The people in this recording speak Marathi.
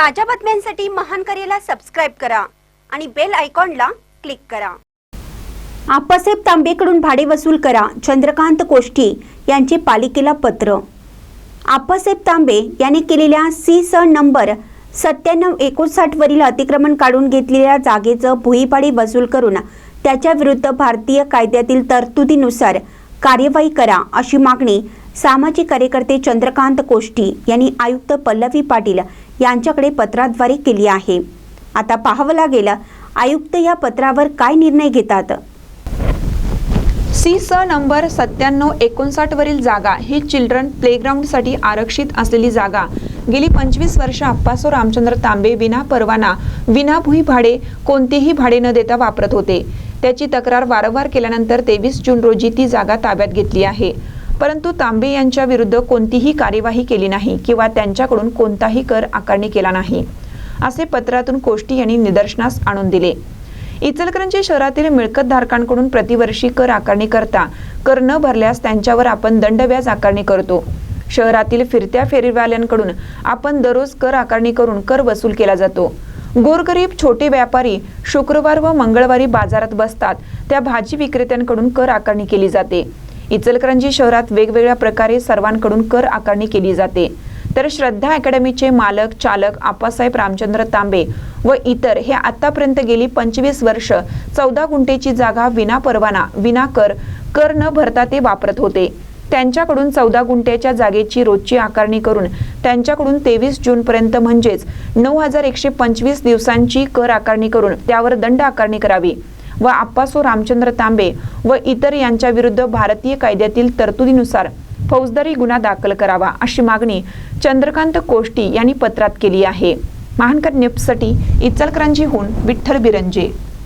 ताज्या बातम्यांसाठी महान करेला सबस्क्राईब करा आणि बेल आयकॉनला क्लिक करा. आप्पासाहेब तांबेकडून भाडे वसूल करा चंद्रकांत कोष्टी यांचे पालिकेला पत्र. आप्पासाहेब तांबे यांनी केलेल्या सी स नंबर सत्त्याण्णव एकोणसाठवरील अतिक्रमण काढून घेतलेल्या जागेचं भुईपाडी वसूल करून त्याच्या विरुद्ध भारतीय कायद्यातील तरतुदीनुसार कार्यवाही करा अशी मागणी सामाजिक कार्यकर्ते चंद्रकांत कोष्टी यांनी आयुक्त पल्लवी पाटील यांच्याकडे पत्राद्वारे केली आहे. आता पाहावं लागेल आयुक्त या पत्रावर काय निर्णय घेतात? सी स नंबर सत्त्याण्णव एकोणसाठ वरील जागा ही चिल्ड्रन प्लेग्राऊंडसाठी आरक्षित असलेली जागा. गेली पंचवीस वर्ष अप्पासो रामचंद्र तांबे विना परवाना विना भुई भाडे कोणतेही भाडे न देता वापरत होते. त्याची तक्रार वारंवार केल्यानंतर तेवीस जून रोजी ती जागा ताब्यात घेतली आहे. परंतु तांबे यांच्या विरुद्ध कोणतीही कार्यवाही केली नाही किंवा त्यांच्याकडून कोणताही कर आकारणी केला नाही असे पत्रातून कोष्टी यांनी निदर्शनास आणून दिले. इचलकरंजी शहरातील मिळकतधारकांकडून प्रतिवर्षी कर आकारणी करता कर न भरल्यास त्यांच्यावर आपण दंडव्याज आकारणी करतो. शहरातील फिरत्या फेरीवाल्यांकडून आपण दररोज कर आकारणी करून कर वसूल केला जातो. गोरगरीब छोटे व्यापारी शुक्रवार व मंगळवारी बाजारात बसतात. त्या भाजी विक्रेत्यांकडून कर आकारणी केली जाते. इचलकरंजी शहरात वेगवेगळ्या प्रकारे सर्वांकडून कर आकारणी केली जाते. तर श्रद्धा अकॅडमीचे मालक चालक आप्पासाहेब रामचंद्र तांबे व इतर हे आतापर्यंत गेली पंचवीस वर्ष चौदा गुंठेची जागा विना परवाना विना कर कर न भरता ते वापरत होते. त्यांच्याकडून चौदा गुंठ्याच्या जागेची रोजची आकारणी करून त्यांच्याकडून तेवीस जून पर्यंत म्हणजेच नऊ हजार एकशे पंचवीस दिवसांची कर आकारणी करून त्यावर दंड आकारणी करावी. व आप्पासो रामचंद्र तांबे व इतर यांच्या विरुद्ध भारतीय कायद्यातील तरतुदीनुसार फौजदारी गुन्हा दाखल करावा अशी मागणी चंद्रकांत कोष्टी यांनी पत्रात केली आहे. महानकर न्यूजसाठी इचलकरंजीहून विठ्ठल बिरंजे.